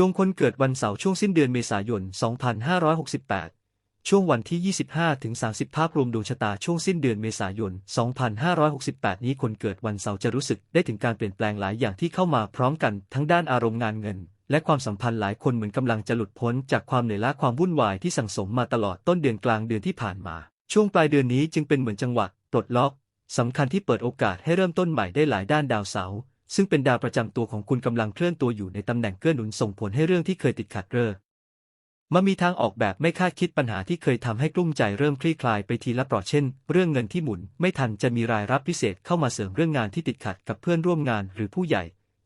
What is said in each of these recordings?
ดวงคนเกิดวันเสาร์ช่วงสิ้นเดือนเมษายน 2568 ช่วงวันที่ 25 ถึง 30 ภาพรวมดวงชะตาช่วงสิ้นเดือนเมษายน 2568 นี้คนเกิดวันเสาร์จะรู้สึกได้ถึงการเปลี่ยนแปลงหลายอย่างที่เข้ามาพร้อมกันทั้งด้านอารมณ์งานเงิน และความสัมพันธ์หลายคนเหมือนกำลังจะหลุดพ้นจากความเหนื่อยล้าความวุ่นวายที่สั่งสมมาตลอดต้นเดือนกลางเดือนที่ผ่านมา ช่วงปลายเดือนนี้จึงเป็นเหมือนจังหวะปลดล็อกสำคัญที่เปิดโอกาสให้เริ่มต้นใหม่ได้หลายด้านดาวเสาร์ ซึ่งเป็นดาวประจำตัวของคุณกำลังเคลื่อนตัวอยู่ในตำแหน่งเกื้อหนุนส่งผลให้เรื่องที่เคยติดขัดเริ่มมามีทางออกแบบไม่คาดคิดปัญหาที่เคยทำให้กลุ้มใจเริ่มคลี่คลายไปทีละเปราะเช่น เรื่องเงินที่หมุน ไม่ทันจะมีรายรับพิเศษเข้ามาเสริมเรื่องงานที่ติดขัดกับเพื่อนร่วมงานหรือผู้ใหญ่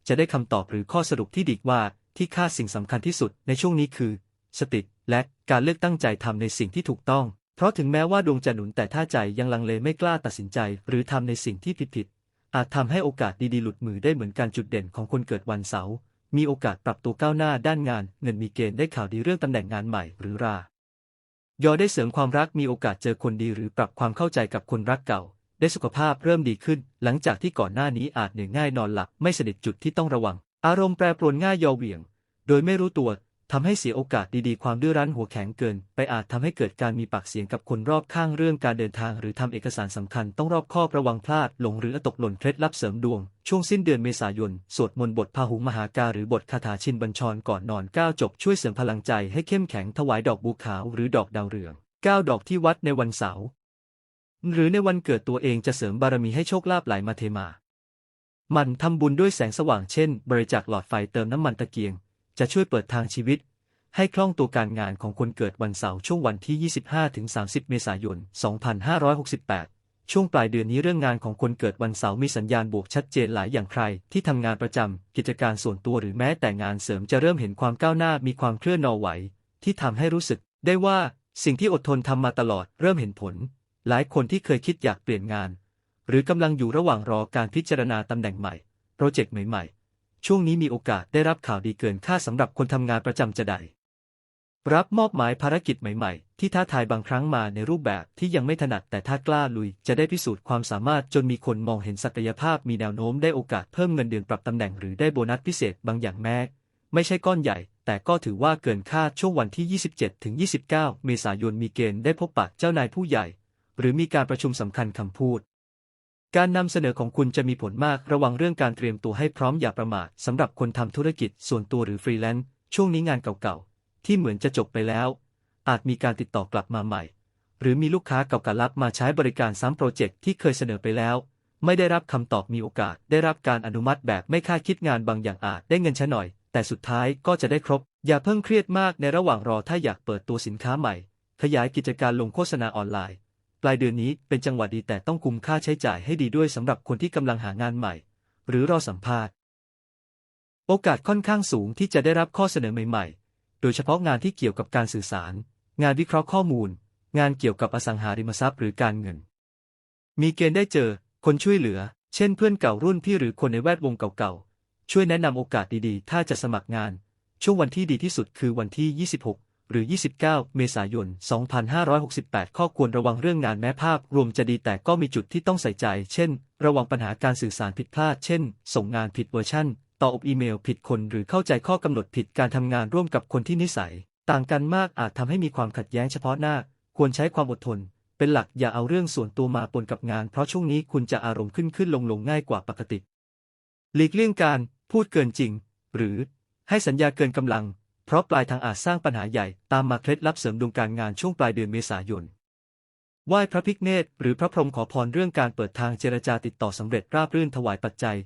จะได้คำตอบหรือข้อสรุปที่ดีว่าที่ค่าสิ่งสำคัญที่สุดในช่วงนี้คือ สติและการเลือกตั้งใจทำในสิ่งที่ถูกต้อง เพราะถึงแม้ว่าดวงจะหนุนแต่ถ้าใจยังลังเลไม่กล้าตัดสินใจ หรือทำในสิ่งที่ผิดๆ อาจทำให้โอกาสดีๆ หลุดมือได้เหมือนการจุดเด่นของคนเกิดวันเสาร์มีโอกาสปรับตัวก้าวหน้าด้านงาน เงินมีเกณฑ์ได้ข่าวดีเรื่องตำแหน่งงานใหม่หรือรายอได้เสริมความรักมีโอกาสเจอคนดีหรือปรับความเข้าใจกับคนรักเก่า ได้สุขภาพเริ่มดีขึ้น หลังจากที่ก่อนหน้านี้อาจเหนื่อยง่ายนอนหลับไม่สนิทจุดที่ต้องระวัง อารมณ์แปรปรวนง่ายยอเหวี่ยง โดยไม่รู้ตัว ทำให้เสียโอกาสดีๆ ความดื้อรั้นหัวแข็งเกิน ไปอาจทำให้เกิดการมีปากเสียงกับคนรอบข้างเรื่องการเดินทาง หรือทำเอกสารสำคัญต้องรอบคอบระวังพลาดหลงหรือตกหล่นเคล็ดลับเสริมดวง ช่วงสิ้นเดือนเมษายน สวดมนต์บทพาหุงมหากาหรือบทคาถาชินบัญชรก่อนนอนก้าวจบช่วยเสริมพลังใจให้เข้มแข็งถวายดอกบัวขาวหรือดอกดาวเรืองก้าวดอกที่วัดในวันเสาร์หรือในวันเกิดตัวเองจะเสริมบารมีให้โชคลาภไหลมาเทมามันทำบุญด้วยแสงสว่างเช่น บริจาคหลอดไฟเติมน้ำมันตะเกียง จะช่วยเปิดทางชีวิต ให้คล่องตัวการงานของคนเกิดวันเสาร์ช่วงวันที่ 25-30 เมษายน 2568 ช่วงปลายเดือนนี้เรื่องงานของคนเกิดวันเสาร์มีสัญญาณบวกชัดเจนหลายอย่างใคร ที่ทำงานประจำกิจการส่วนตัวหรือแม้แต่งานเสริมจะเริ่มเห็นความก้าวหน้ามีความเคลื่อนนอไหว ที่ทำให้รู้สึก ได้ว่าสิ่งที่อดทนทำมาตลอดเริ่มเห็นผล หลายคนที่เคยคิดอยากเปลี่ยนงาน หรือกำลังอยู่ระหว่างรอการพิจารณาตำแหน่งใหม่โปรเจกต์ใหม่ๆ ช่วงนี้มีโอกาสได้รับข่าวดีเกินคาดสำหรับคนทำงานประจำจะได้รับมอบหมายภารกิจใหม่ๆ ที่ท้าทายบางครั้งมาในรูปแบบที่ยังไม่ถนัดแต่ถ้ากล้าลุยจะได้พิสูจน์ความสามารถจนมีคนมองเห็นศักยภาพมีแนวโน้มได้โอกาสเพิ่มเงินเดือนปรับตำแหน่งหรือได้โบนัสพิเศษบางอย่างแม้ ไม่ใช่ก้อนใหญ่ แต่ก็ถือว่าเกินคาดช่วงวันที่ 27 ถึง 29 เมษายนมีเกณฑ์ได้พบปะเจ้านายผู้ใหญ่ หรือมีการประชุมสำคัญคำพูด การนำเสนอของคุณจะมีผลมากระวังเรื่องการเตรียมตัวให้พร้อมอย่าประมาทสำหรับคนทำธุรกิจส่วนตัวหรือฟรีแลนซ์ช่วงนี้งานเก่าๆ ที่เหมือนจะจบไปแล้ว อาจมีการติดต่อกลับมาใหม่ หรือมีลูกค้าเก่าๆรับมาใช้บริการซ้ำโปรเจกต์ที่เคยเสนอไปแล้ว ไม่ได้รับคำตอบมีโอกาส ได้รับการอนุมัติแบบไม่คาดคิดงานบางอย่างอาจได้เงินช้าหน่อย แต่สุดท้ายก็จะได้ครบ อย่าเพิ่งเครียดมากในระหว่างรอถ้าอยากเปิดตัวสินค้าใหม่ ขยายกิจการลงโฆษณาออนไลน์ ปลายเดือนนี้เป็นจังหวะดีแต่ต้องคุมค่าใช้จ่ายให้ดีด้วยสำหรับคนที่กำลังหางานใหม่ หรือรอสัมภาษณ์ โอกาสค่อนข้างสูงที่จะได้รับข้อเสนอใหม่ ๆ โดยเฉพาะงานที่เกี่ยวกับการสื่อสาร งานวิเคราะห์ข้อมูล งานเกี่ยวกับอสังหาริมทรัพย์หรือการเงิน มีเกณฑ์ได้เจอ คนช่วยเหลือ เช่นเพื่อนเก่ารุ่นพี่หรือคนในแวดวงเก่าๆช่วยแนะนำโอกาสดีๆ ถ้าจะสมัครงาน ช่วงวันที่ดีที่สุดคือวันที่ 26 หรือ 29 เมษายน 2568 ข้อควรระวังเรื่องงานแม้ภาพ รวมจะดีแต่ก็มีจุดที่ต้องใส่ใจ เช่น ระวังปัญหาการสื่อสารผิดพลาด เช่น ส่งงานผิดเวอร์ชันต่ออบอีเมลผิดคนหรือเข้าใจข้อกำหนดผิดการทำงานร่วมกับคนที่นิสัย ต่างกันมากอาจทำให้มีความขัดแย้งเฉพาะหน้า ควรใช้ความอดทน เป็นหลักอย่าเอาเรื่องส่วนตัวมาปนกับงาน เพราะช่วงนี้คุณจะอารมณ์ขึ้นขึ้นลงลงง่ายกว่าปกติ หลีกเลี่ยงการพูดเกินจริง หรือให้สัญญาเกินกำลัง เพราะปลายทางอาจสร้างปัญหาใหญ่ตามมาเคล็ดลับเสริมดวงการงานช่วงปลายเดือนเมษายนไหว้พระพิฆเนศหรือพระพรหมขอพรเรื่องการเปิดทางเจรจาติดต่อสำเร็จราบรื่นถวายปัจจัย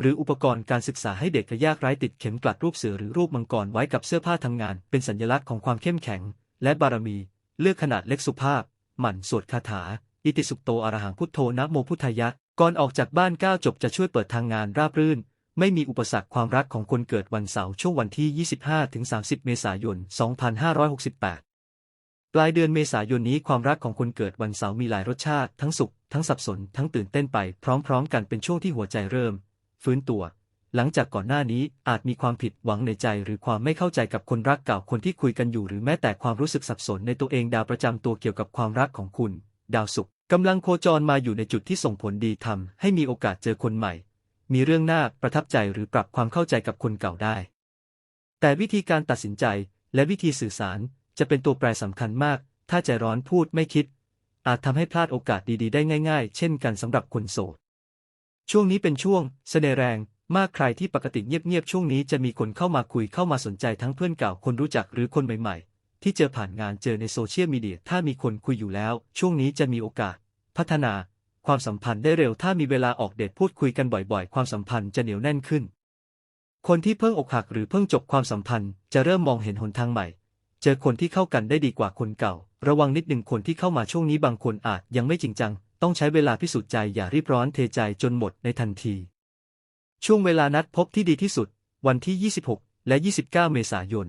หรืออุปกรณ์การศึกษาให้เด็กและยากไร้ติดเข็มกลัดรูปเสือหรือรูปมังกรไว้กับเสื้อผ้าทำงาน เป็นสัญลักษณ์ของความเข้มแข็ง และบารมี เลือกขนาดเล็กสุภาพ หมั่นสวดคาถา อิติสุขโตอรหังพุทโธนะโมพุทธายะก่อนออกจากบ้านก้าวจบจะช่วยเปิดทางงานราบรื่น ไม่มีอุปสรรคความรักของคนเกิดวันเสาร์ช่วงวันที่ 25-30 เมษายน 2568 ปลายเดือนเมษายนนี้ความรักของคนเกิดวันเสาร์มีหลายรสชาติ ทั้งสุข ทั้งสับสน ทั้งตื่นเต้นไปพร้อมๆ กันเป็นช่วงที่หัวใจเริ่ม ฟื้นตัว หลังจากก่อนหน้านี้อาจมีความผิดหวังในใจ หรือความไม่เข้าใจกับคนรักเก่าคนที่คุยกันอยู่ หรือแม้แต่ความรู้สึกสับสนในตัวเองดาวประจำตัวเกี่ยวกับความรักของคุณ ดาวศุกร์กำลังโคจรมาอยู่ในจุดที่ส่งผลดีทำให้มีโอกาสเจอคนใหม่ มีเรื่องน่าประทับใจหรือปรับความเข้าใจกับคนเก่าได้ แต่วิธีการตัดสินใจและวิธีสื่อสารจะเป็นตัวแปรสำคัญมาก ถ้าใจร้อนพูดไม่คิด อาจทำให้พลาดโอกาสดีๆ ได้ง่ายๆ เช่นกันสำหรับคนโสด ช่วงนี้เป็นช่วงเสน่ห์แรงมากใครที่ปกติเงียบๆช่วงนี้จะมีคนเข้ามาคุยเข้ามาสนใจทั้งเพื่อนเก่าคนรู้จักหรือคนใหม่ๆ ที่เจอผ่านงานเจอในโซเชียลมีเดียถ้ามีคนคุยอยู่แล้ว ช่วงนี้จะมีโอกาส พัฒนา ความสัมพันธ์ได้เร็วถ้ามีเวลาออกเดทพูดคุยกันบ่อยๆ ความสัมพันธ์จะเหนียวแน่นขึ้น คนที่เพิ่งอกหักหรือเพิ่งจบความสัมพันธ์ จะเริ่มมองเห็นหนทางใหม่ เจอคนที่เข้ากันได้ดีกว่าคนเก่า ระวังนิดหนึ่งคนที่เข้ามาช่วงนี้บางคนอาจยังไม่จริงจัง ต้องใช้เวลาพิสูจน์ใจอย่ารีบร้อนเทใจจนหมดในทันที ช่วงเวลานัดพบที่ดีที่สุด วันที่ 26 และ 29 เมษายน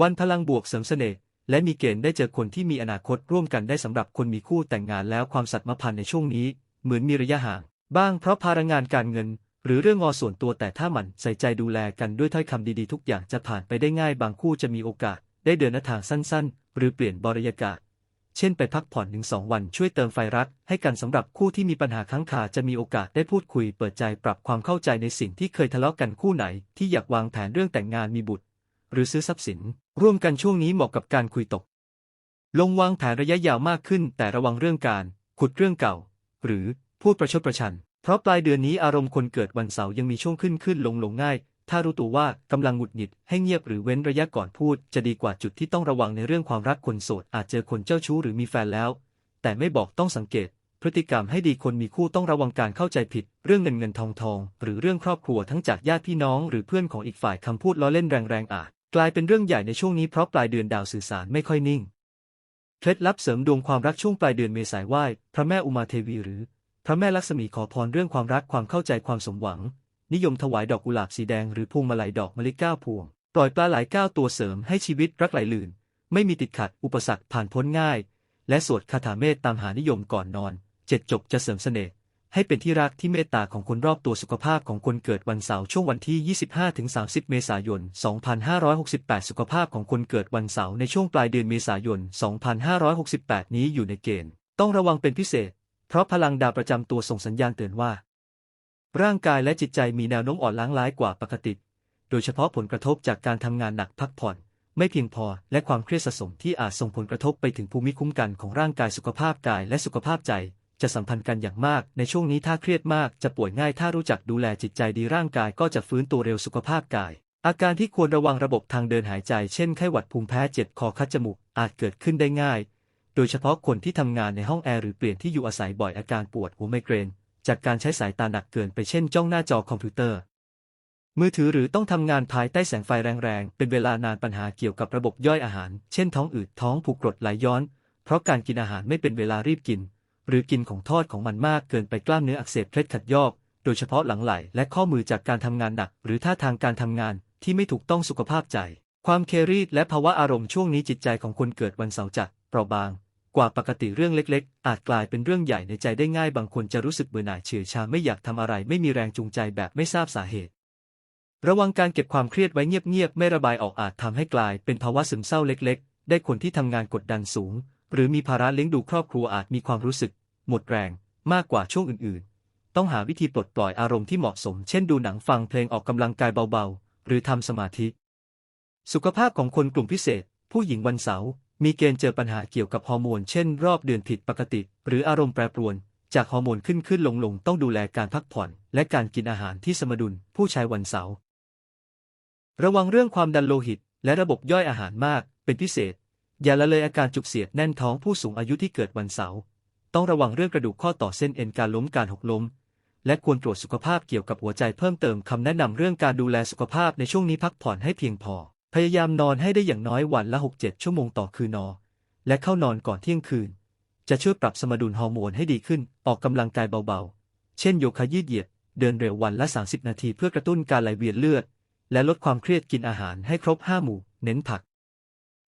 วันพลังบวกเสริมเสน่ห์ และมีเกณฑ์ได้เจอคนที่มีอนาคตร่วมกันได้สำหรับคนมีคู่แต่งงานแล้วความสัตย์มพันในช่วงนี้ เหมือนมีระยะห่าง บ้างเพราะภาระงานการเงิน หรือเรื่องงอส่วนตัวแต่ถ้ามันใส่ใจดูแลกันด้วยถ้อยคำดีๆ ทุกอย่างจะผ่านไปได้ง่ายบางคู่จะมีโอกาส ได้เดินหน้าทางสั้นๆ หรือเปลี่ยนบริยากาศ เช่นไปพักผ่อนหนึ่งสองวันช่วยเติมไฟรักให้กันสำหรับคู่ที่มีปัญหาค้างคาจะมีโอกาสได้พูดคุย เปิดใจปรับความเข้าใจในสิ่งที่เคยทะเลาะกันคู่ไหน ที่อยากวางแผนเรื่องแต่งงานมีบุตร หรือซื้อทรัพย์สิน ร่วมกันช่วงนี้เหมาะกับการคุยตก ลงวางแผนระยะยาวมากขึ้น แต่ระวังเรื่องการ ขุดเรื่องเก่า หรือพูดประชดประชัน เพราะปลายเดือนนี้อารมณ์คนเกิดวันเสาร์ยังมีช่วงขึ้นขึ้นลงลงง่าย ถ้ารู้ตัวว่ากำลังหงุดหงิดให้เงียบหรือเว้นระยะก่อนพูด จะดีกว่าจุดที่ต้องระวังในเรื่องความรักคนโสด อาจเจอคนเจ้าชู้หรือมีแฟนแล้ว แต่ไม่บอกต้องสังเกต พฤติกรรมให้ดีคนมีคู่ต้องระวังการเข้าใจผิด เรื่องเงินเงินทองทอง หรือเรื่องครอบครัวทั้งจากญาติพี่น้อง หรือเพื่อนของอีกฝ่ายคำพูดล้อเล่นแรงๆอาจ กลายเป็นเรื่องใหญ่ในช่วงนี้เพราะปลายเดือนดาวสื่อสารไม่ค่อยนิ่ง เคล็ดลับเสริมดวงความรักช่วงปลายเดือนเมษายนไหว้พระแม่อุมาเทวีหรือ พระแม่ลักษมีขอพรเรื่องความรักความเข้าใจความสมหวัง นิยมถวายดอกกุหลาบสีแดงหรือพวงมาลัยดอกมะลิเก้าพวง ปล่อยปลาไหลเก้าตัวเสริมให้ชีวิตรักไหลลื่น ไม่มีติดขัดอุปสรรคผ่านพ้นง่าย และสวดคาถาเมตตามหานิยมก่อนนอนเจ็ดจบจะเสริมเสน่ห์ ให้เป็นที่รักที่เมตตาของคนรอบตัวสุขภาพของคนเกิดวันเสาร์ช่วงวันที่ 25-30 เมษายน 2568 สุขภาพของคนเกิดวันเสาร์ในช่วงปลายเดือนเมษายน 2568 นี้อยู่ในเกณฑ์ ต้องระวังเป็นพิเศษ เพราะพลังดาวประจำตัวส่งสัญญาณเตือนว่า ร่างกายและจิตใจมีแนวโน้มอ่อนล้างร้ายกว่าปกติ โดยเฉพาะผลกระทบจากการทำงานหนักพักผ่อนไม่เพียงพอและความเครียดสะสมที่อาจส่งผลกระทบไปถึงภูมิคุ้มกันของร่างกายสุขภาพกายและสุขภาพใจ จะสัมพันธ์กันอย่างมาก ในช่วงนี้ถ้าเครียดมากจะป่วยง่ายถ้ารู้จักดูแลจิตใจดีร่างกายก็จะฟื้นตัวเร็วสุขภาพกาย อาการที่ควรระวังระบบทางเดินหายใจ เช่นไข้หวัดภูมิแพ้เจ็บคอคัดจมูกอาจเกิดขึ้นได้ง่าย โดยเฉพาะคนที่ทำงานในห้องแอร์หรือเปลี่ยนที่อยู่อาศัยบ่อยอาการปวดหัวไมเกรน จากการใช้สายตาหนักเกินไปเช่นจ้องหน้าจอคอมพิวเตอร์มือถือหรือต้องทำงานภายใต้แสงไฟแรงๆ เป็นเวลานานปัญหาเกี่ยวกับระบบย่อยอาหาร เช่นท้องอืดท้องผูกกรดไหลย้อน เพราะการกินอาหารไม่เป็นเวลารีบกิน หรือกินของทอดของมันมากเกินไปกล้ามเนื้ออักเสบเคล็ดขัดยอก โดยเฉพาะหลังไหล่และข้อมือจากการทำงานหนัก หรือท่าทางการทำงานที่ไม่ถูกต้องสุขภาพใจ ความเครียดและภาวะอารมณ์ช่วงนี้จิตใจของคนเกิดวันเสาร์จะเปราะบาง กว่าปกติเรื่องเล็กๆ อาจกลายเป็นเรื่องใหญ่ในใจได้ง่ายบางคนจะรู้สึกเบื่อหน่ายเฉื่อยชาไม่อยากทำอะไรไม่มีแรงจูงใจแบบไม่ทราบสาเหตุ ระวังการเก็บความเครียดไว้เงียบๆไม่ระบายออกอาจทำให้กลายเป็นภาวะซึมเศร้าเล็ก ๆ ได้คนที่ทำงานกดดันสูง หรือมีภาระเลี้ยงดูครอบครัวอาจมีความรู้สึก หมดแรงมากกว่าช่วงอื่นๆ ต้องหาวิธีปลดปล่อยอารมณ์ที่เหมาะสม เช่นดูหนังฟังเพลงออกกำลังกายเบาๆ หรือทำสมาธิ สุขภาพของคนกลุ่มพิเศษ ผู้หญิงวันเสาร์มีเกณฑ์เจอปัญหาเกี่ยวกับฮอร์โมน เช่น รอบเดือนผิดปกติ หรืออารมณ์แปรปรวน จากฮอร์โมนขึ้นขึ้นลงลงต้องดูแลการพักผ่อน และการกินอาหารที่สมดุล ผู้ชายวันเสาร์ระวังเรื่องความดันโลหิต และระบบย่อยอาหารมาก เป็นพิเศษ อย่าละเลยอาการจุกเสียดแน่นท้องผู้สูงอายุที่เกิดวันเสาร์ต้องระวังเรื่องกระดูกข้อต่อเส้นเอ็นการล้มการหกล้ม และควรตรวจสุขภาพเกี่ยวกับหัวใจเพิ่มเติมคำแนะนำเรื่องการดูแลสุขภาพในช่วงนี้พักผ่อนให้เพียงพอ พยายามนอนให้ได้อย่างน้อยวันละ 6-7 ชั่วโมงต่อคืนนอนและเข้านอนก่อนเที่ยงคืน จะช่วยปรับสมดุลฮอร์โมนให้ดีขึ้น ออกกำลังกายเบาๆ เช่นโยคะยืดเหยียด เดินเร็ววันละ 30 นาทีเพื่อกระตุ้นการไหลเวียนเลือด และลดความเครียดกินอาหารให้ครบ5หมู่ เน้นผัก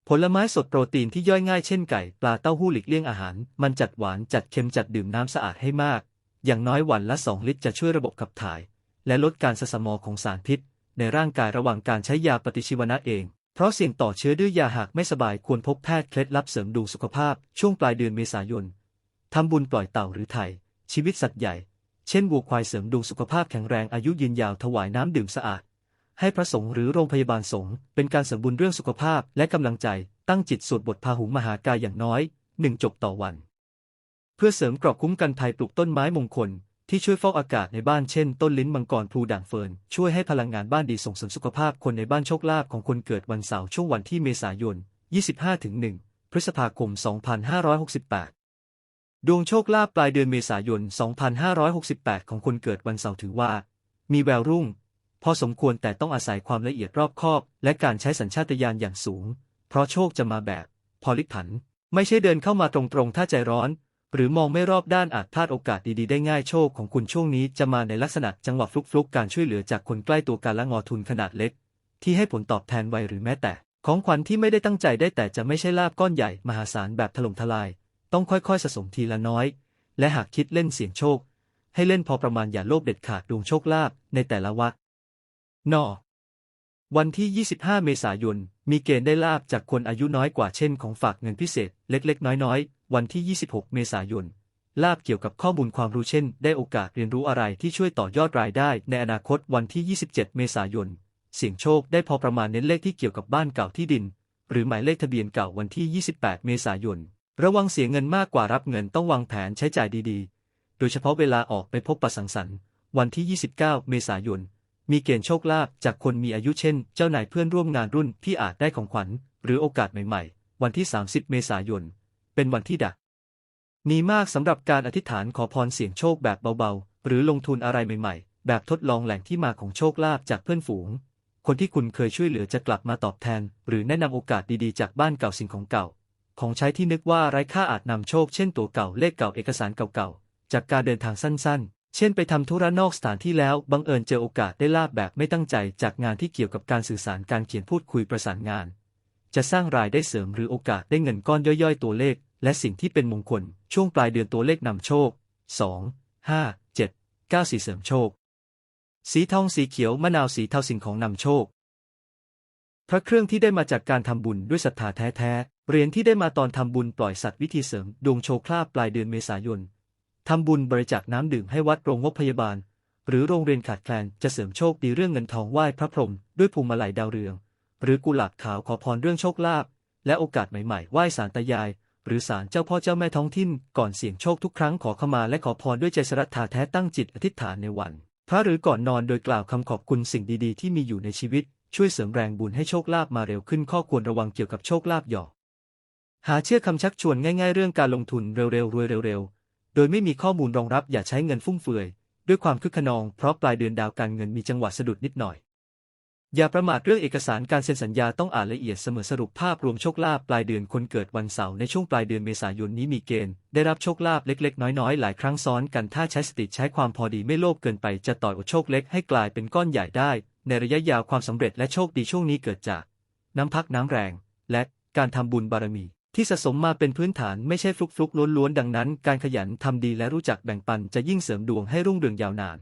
ผลไม้สดโปรตีนที่ย่อยง่ายเช่นไก่ปลาเต้าหู้หลีกเลี่ยงอาหาร มันจัดหวานจัดเค็มจัดดื่มน้ำสะอาดให้มาก อย่างน้อยวันละ 2 ลิตรจะช่วยระบบขับถ่าย และลดการสะสมของสารพิษ ในร่างกายระหว่างการใช้ยาปฏิชีวนะเอง เพราะเสี่ยงต่อเชื้อดื้อยาหากไม่สบายควรพบแพทย์เคล็ดลับเสริมดูสุขภาพ ช่วงปลายเดือนเมษายนทำบุญปล่อยเต่าหรือไทยชีวิตสัตว์ใหญ่ เช่นวัวควายเสริมดวงสุขภาพแข็งแรงอายุยืนยาวถวายน้ำดื่มสะอาด ให้พระสงฆ์หรือโรงพยาบาลสงฆ์เป็นการเสริมบุญเรื่องสุขภาพและกำลังใจ ตั้งจิตสวดบทพาหุงมหากายอย่างน้อยหนึ่งจบต่อวัน เพื่อเสริมกรอบคุ้มกันภัยปลูกต้นไม้มงคล ที่ช่วยฟอกอากาศในบ้านเช่น ต้นลิ้นมังกรพลูด่างเฟิร์นช่วยให้พลังงานบ้านดีส่งเสริมสุขภาพคนในบ้านโชคลาภของคนเกิดวันเสาร์ช่วงวันที่เมษายน 25-1 พฤษภาคม 2568ดวงโชคลาภปลายเดือนเมษายน 2568 ของคนเกิดวันเสาร์ถือว่า มีแววรุ่ง พอสมควรแต่ต้องอาศัยความละเอียดรอบคอบ และการใช้สัญชาตญาณอย่างสูง เพราะโชคจะมาแบบพอลิกผัน ไม่ใช่เดินเข้ามาตรงๆ ถ้าใจร้อน หรือมองไม่รอบด้านอาจพลาดโอกาสดีๆ ได้ง่ายโชคของคุณช่วงนี้จะมาในลักษณะจังหวะฟลุกๆ การช่วยเหลือจากคนใกล้ตัวการละงอทุนขนาดเล็ก ที่ให้ผลตอบแทนไวหรือแม้แต่ ของขวัญที่ไม่ได้ตั้งใจได้แต่จะไม่ใช่ลาบก้อนใหญ่มหาศาลแบบถล่มทลาย ต้องค่อยๆสะสมทีละน้อย และหากคิดเล่นเสี่ยงโชค ให้เล่นพอประมาณอย่าโลภเด็ดขาดดวงโชคลาภในแต่ละวัก นอวันที่ 25 เมษายน มีเกณฑ์ได้ลาบจากคนอายุน้อยกว่าเช่นของฝากเงินพิเศษ เล็กๆ น้อยๆ วันที่ 26 เมษายน ลาบเกี่ยวกับข้อมูลความรู้เช่น ได้โอกาสเรียนรู้อะไรที่ช่วยต่อยอดรายได้ ในอนาคตวันที่ 27 เมษายน เสี่ยงโชคได้พอประมาณเน้นเลขที่เกี่ยวกับบ้านเก่าที่ดิน หรือหมายเลขทะเบียนเก่าวันที่ 28 เมษายน ระวังเสียเงินมากกว่ารับเงินต้องวางแผนใช้จ่ายดีๆ โดยเฉพาะเวลาออกไปพบปะสังสรรค์ วันที่ 29 เมษายน มีเกณฑ์โชคลาภจากคนมีอายุเช่น เจ้านายเพื่อนร่วมงานรุ่นที่อาจได้ของขวัญ หรือโอกาสใหม่ๆ วันที่ 30 เมษายน เป็นวันที่ดักมีมากสำหรับการอธิษฐานขอพรเสี่ยงโชคแบบเบาๆ หรือลงทุนอะไรใหม่ๆ แบบทดลองแหล่งที่มาของโชคลาภจากเพื่อนฝูง คนที่คุณเคยช่วยเหลือจะกลับมาตอบแทน หรือแนะนำโอกาสดีๆ จากบ้านเก่าสิ่งของเก่า ของใช้ที่นึกว่าไร้ค่าอาจนำโชค เช่น ตัวเก่าเลขเก่าเอกสารเก่าๆ จากการเดินทางสั้นๆ เช่นไปทำธุระนอกสถานที่แล้วบังเอิญเจอโอกาสได้ลาบแบบไม่ตั้งใจจากงานที่เกี่ยวกับการสื่อสารการเขียนพูดคุยประสานงาน จะสร้างรายได้เสริมหรือโอกาสได้เงินก้อนย่อยๆ ตัวเลข และสิ่งที่เป็นมงคล ช่วงปลายเดือนตัวเลขนำโชค 2 5 7 9สีเสริมโชค สีทองสีเขียวมะนาวสีเทาสิ่งของนำโชค พระเครื่องที่ได้มาจากการทำบุญด้วยศรัทธาแท้ๆเหรียญที่ได้มาตอนทำบุญปล่อยสัตว์วิธีเสริมดวงโชคลาภปลายเดือนเมษายน ทำบุญบริจาคน้ำดื่มให้วัดโรงงบพยาบาล หรือโรงเรียนขาดแคลนจะเสริมโชคดีเรื่องเงินทองไหว้พระพรหมด้วยภูมิมาลัยดาวเรือง หรือกุหลาบขาวขอพรเรื่องโชคลาภและโอกาสใหม่ๆไหว้สารตายาย หรือสารเจ้าพ่อเจ้าแม่ท้องถิ่นก่อนเสี่ยงโชคทุกครั้งขอขมาและขอพรด้วยใจศรัทธาแท้ตั้งจิตอธิษฐานในวัน พระหรือก่อนนอนโดยกล่าวคำขอบคุณสิ่งดีๆ ที่มีอยู่ในชีวิต ช่วยเสริมแรงบุญให้โชคลาภมาเร็วขึ้นข้อควรระวังเกี่ยวกับโชคลาภหยอกหาเชื่อคำชักชวนง่าย ๆ เรื่องการลงทุนเร็วๆรวยเร็วๆ โดยไม่มีข้อมูลรองรับอย่าใช้เงินฟุ่มเฟือย ด้วยความคึกขนองเพราะปลายเดือนดาวการเงินมีจังหวะสะดุดนิดหน่อย อย่าประมาทเรื่องเอกสารการเซ็นสัญญาต้องอ่านละเอียดเสมอสรุปภาพรวมโชคลาภปลายเดือนคนเกิดวันเสาร์ในช่วงปลายเดือนเมษายนนี้มีเกณฑ์ ได้รับโชคลาภเล็ก ๆ น้อยๆ หลายครั้งซ้อนกันถ้าใช้สติใช้ความพอดีไม่โลภเกินไปจะต่อยอดโชคเล็กให้กลายเป็นก้อนใหญ่ได้ ในระยะยาวความสำเร็จและโชคดีช่วงนี้เกิดจาก น้ำพักน้ำแรง และการทำบุญบารมี ที่สะสมมาเป็นพื้นฐานไม่ใช่ฟลุกๆล้วนๆดังนั้น การขยันทำดีและรู้จักแบ่งปันจะยิ่งเสริมดวงให้รุ่งเรืองยาวนาน